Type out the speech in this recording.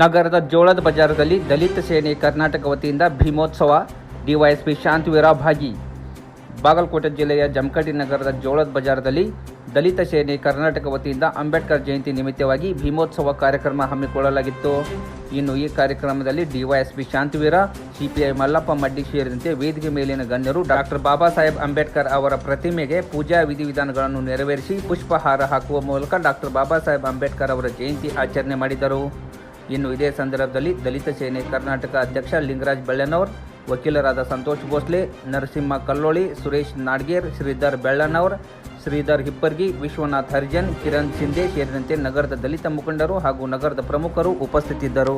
ನಗರದ ಜೋಳದ ಬಜಾರದಲ್ಲಿ ದಲಿತ ಸೇನೆ ಕರ್ನಾಟಕ ವತಿಯಿಂದ ಭೀಮೋತ್ಸವ, ಡಿವೈಎಸ್ಪಿ ಶಾಂತವೀರ ಭಾಗಿ ಬಾಗಲಕೋಟೆ ಜಿಲ್ಲೆಯ ಜಮಖಂಡಿ ನಗರದ ಜೋಳದ ಬಜಾರದಲ್ಲಿ ದಲಿತ ಸೇನೆ ಕರ್ನಾಟಕ ವತಿಯಿಂದ ಅಂಬೇಡ್ಕರ್ ಜಯಂತಿ ನಿಮಿತ್ತವಾಗಿ ಭೀಮೋತ್ಸವ ಕಾರ್ಯಕ್ರಮ ಹಮ್ಮಿಕೊಳ್ಳಲಾಗಿತ್ತು. ಇನ್ನು ಈ ಕಾರ್ಯಕ್ರಮದಲ್ಲಿ ಡಿವೈಎಸ್ಪಿ ಶಾಂತವೀರ, ಸಿಪಿಐ ಮಲ್ಲಪ್ಪ ಮಡ್ಡಿ ಸೇರಿದಂತೆ ವೇದಿಕೆ ಮೇಲಿನ ಗಣ್ಯರು ಡಾಕ್ಟರ್ ಬಾಬಾ ಸಾಹೇಬ್ ಅಂಬೇಡ್ಕರ್ ಅವರ ಪ್ರತಿಮೆಗೆ ಪೂಜಾ ವಿಧಿವಿಧಾನಗಳನ್ನು ನೆರವೇರಿಸಿ ಪುಷ್ಪಹಾರ ಹಾಕುವ ಮೂಲಕ ಡಾಕ್ಟರ್ ಬಾಬಾ ಸಾಹೇಬ್ ಅಂಬೇಡ್ಕರ್ ಅವರ ಜಯಂತಿ ಆಚರಣೆ ಮಾಡಿದರು. ಇನ್ನು ಇದೇ ಸಂದರ್ಭದಲ್ಲಿ ದಲಿತ ಸೇನೆ ಕರ್ನಾಟಕ ಅಧ್ಯಕ್ಷ ಲಿಂಗರಾಜ್ ಬೆಳ್ಳನವರ್, ವಕೀಲರಾದ ಸಂತೋಷ್ ಭೋಸ್ಲೆ ನರಸಿಂಹ ಕಲ್ಲೋಳಿ, ಸುರೇಶ್ ನಾಡ್ಗೇರ್, ಶ್ರೀಧರ್ ಬೆಳ್ಳನವರ್, ಶ್ರೀಧರ್ ಹಿಪ್ಪರ್ಗಿ, ವಿಶ್ವನಾಥ್ ಹರಿಜನ್, ಕಿರಣ್ ಶಿಂದೆ ಸೇರಿದಂತೆ ನಗರದ ದಲಿತ ಮುಖಂಡರು ಹಾಗೂ ನಗರದ ಪ್ರಮುಖರು ಉಪಸ್ಥಿತಿದ್ದರು.